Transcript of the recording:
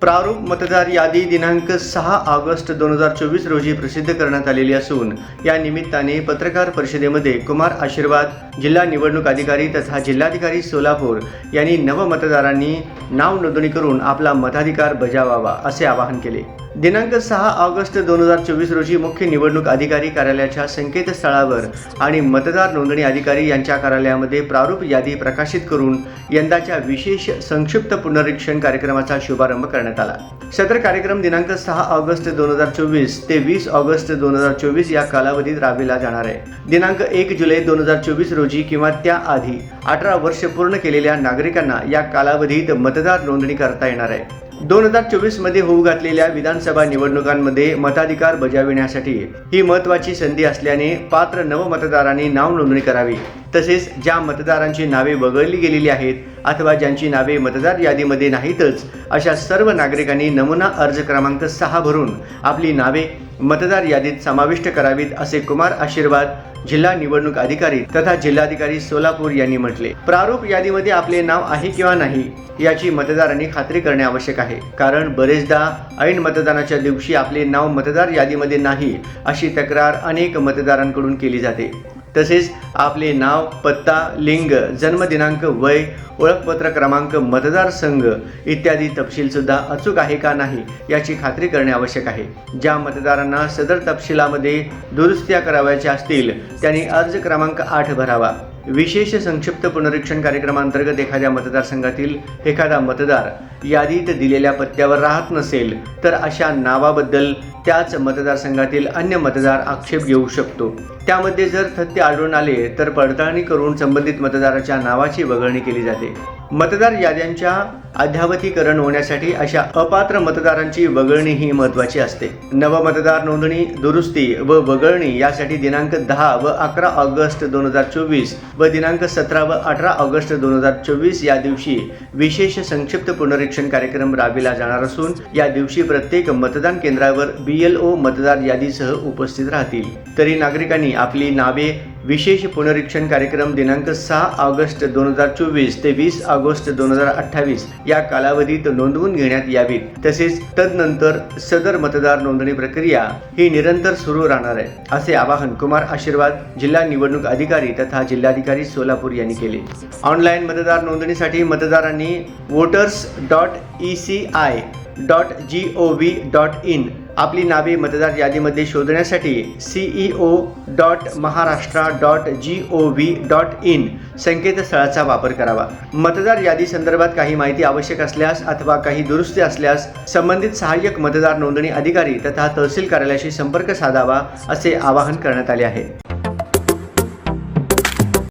प्रारूप मतदार यादी दिनांक सहा ऑगस्ट दोन हजार चोवीस रोजी प्रसिद्ध करण्यात आलेली असून या निमित्ताने पत्रकार परिषदेमध्ये कुमार आशीर्वाद जिल्हा निवडणूक अधिकारी तथा जिल्हाधिकारी सोलापूर यांनी नवमतदारांनी नाव नोंदणी करून आपला मताधिकार बजावावा असे आवाहन केले. दिनांक सहा ऑगस्ट दोन हजार चोवीस रोजी मुख्य निवडणूक अधिकारी कार्यालयाच्या संकेतस्थळावर आणि मतदार नोंदणी अधिकारी यांच्या कार्यालयामध्ये प्रारूप यादी प्रकाशित करून यंदाच्या विशेष संक्षिप्त पुनरीक्षण कार्यक्रमाचा शुभारंभ करण्यात आला. सदर कार्यक्रम दिनांक सहा ऑगस्ट दोन हजार चोवीस ते वीस ऑगस्ट दोन हजार चोवीस या कालावधीत राबविला जाणार आहे. दिनांक एक जुलै दोन हजार चोवीस रोजी किंवा त्याआधी अठरा वर्ष पूर्ण केलेल्या नागरिकांना या कालावधीत मतदार नोंदणी करता येणार आहे. दोन हजार चोवीसमध्ये होऊ घातलेल्या विधानसभा निवडणुकांमध्ये मताधिकार बजाविण्यासाठी ही महत्वाची संधी असल्याने पात्र नवमतदारांनी नाव नोंदणी करावी. तसेच ज्या मतदारांची नावे वगळली गेलेली आहेत अथवा ज्यांची नावे मतदार यादीमध्ये नाहीतच अशा सर्व नागरिकांनी नमुना अर्ज क्रमांक सहा भरून आपली नावे मतदार यादीत समाविष्ट करावीत असे कुमार आशीर्वाद जिल्हा निवडणूक अधिकारी तथा जिल्हाधिकारी सोलापूर यांनी म्हटले. प्रारूप यादीमध्ये आपले नाव आहे किंवा नाही याची मतदारांनी खात्री करणे आवश्यक आहे. कारण बरेचदा ऐन मतदानाच्या दिवशी आपले नाव मतदार यादीमध्ये नाही अशी तक्रार अनेक मतदारांकडून केली जाते. तसेच आपले नाव पत्ता लिंग जन्मदिनांक वय ओळखपत्र क्रमांक मतदारसंघ इत्यादी तपशीलसुद्धा अचूक आहे का नाही याची खात्री करणे आवश्यक आहे. ज्या मतदारांना सदर तपशिलामध्ये दुरुस्त्या करावयाच्या असतील त्यांनी अर्ज क्रमांक आठ भरावा. विशेष संक्षिप्त पुनरीक्षण कार्यक्रमांतर्गत एखाद्या मतदारसंघातील एखादा मतदार यादीत दिलेल्या पत्त्यावर राहत नसेल तर अशा नावाबद्दल त्याच मतदारसंघातील अन्य मतदार आक्षेप घेऊ शकतो. त्यामध्ये जर तथ्य आढळून आले तर पडताळणी करून संबंधित मतदाराच्या नावाची वगळणी केली जाते. मतदार याद्यांच्या अद्यावतीकरण होण्यासाठी अशा अपात्र मतदारांची वगळणी ही महत्त्वाची असते. नवमतदार नोंदणी दुरुस्ती व वगळणी यासाठी दिनांक दहा व अकरा ऑगस्ट दोन हजार चोवीस व दिनांक सतरा व अठरा ऑगस्ट दोन हजार चोवीस या दिवशी विशेष संक्षिप्त पुनरीक्षण कार्यक्रम राबविला जाणार असून या दिवशी प्रत्येक मतदान केंद्रावर बी एल ओ मतदार यादीसह उपस्थित राहतील. तरी नागरिकांनी आपली नावे विशेष पुनरीक्षण कार्यक्रम दिनांक सहा ऑगस्ट दोन हजार चोवीस ते वीस ऑगस्ट दोन हजार अठ्ठावीस या कालावधीत नोंदवून घेण्यात यावीत. तसेच तदनंतर सदर मतदार नोंदणी प्रक्रिया ही निरंतर सुरू राहणार आहे असे आवाहन कुमार आशीर्वाद जिल्हा निवडणूक अधिकारी तथा जिल्हाधिकारी सोलापूर यांनी केले. ऑनलाईन मतदार नोंदणीसाठी मतदारांनी voters dot E C I dot G O V dot in आपली नावे मतदार यादीमध्ये शोधण्यासाठी CEO dot Maharashtra dot G O V dot in संकेतस्थळाचा वापर करावा. मतदार यादी संदर्भात काही माहिती आवश्यक असल्यास अथवा काही दुरुस्ती असल्यास संबंधित सहाय्यक मतदार नोंदणी अधिकारी तथा तहसील कार्यालयाशी संपर्क साधावा असे आवाहन करण्यात आले आहे.